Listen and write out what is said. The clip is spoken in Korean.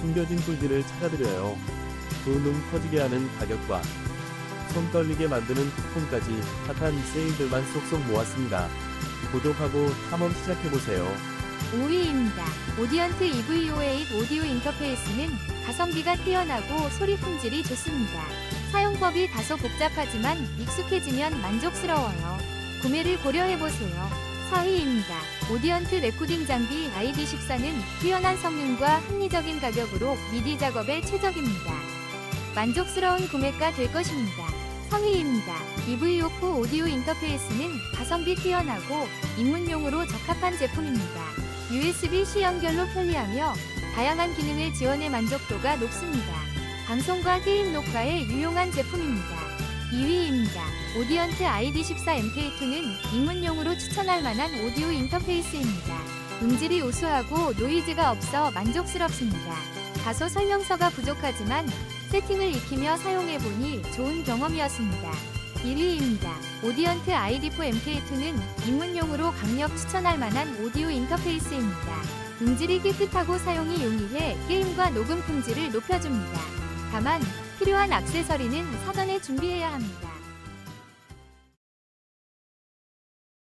숨겨진 꿀들을 찾아드려요. 두눈 커지게 하는 가격과 손 떨리게 만드는 쿠폰까지 핫한 세일들만 쏙쏙 모았습니다. 구독하고 탐험 시작해보세요. 5위입니다. 오디언트 EVO8 오디오 인터페이스는 가성비가 뛰어나고 소리 품질이 좋습니다. 사용법이 다소 복잡하지만 익숙해지면 만족스러워요. 구매를 고려해보세요. 4위입니다. 오디언트 레코딩 장비 ID14는 뛰어난 성능과 합리적인 가격으로 미디 작업에 최적입니다. 만족스러운 구매가 될 것입니다. 3위입니다. EVO4 오디오 인터페이스는 가성비 뛰어나고 입문용으로 적합한 제품입니다. USB-C 연결로 편리하며 다양한 기능을 지원해 만족도가 높습니다. 방송과 게임 녹화에 유용한 제품입니다. 2위입니다. 오디언트 ID14 MK2는 입문용으로 추천할 만한 오디오 인터페이스입니다. 음질이 우수하고 노이즈가 없어 만족스럽습니다. 다소 설명서가 부족하지만 세팅을 익히며 사용해보니 좋은 경험이었습니다. 1위입니다. 오디언트 ID4 MK2는 입문용으로 강력 추천할 만한 오디오 인터페이스입니다. 음질이 깨끗하고 사용이 용이해 게임과 녹음 품질을 높여줍니다. 다만 필요한 액세서리는 사전에 준비해야 합니다.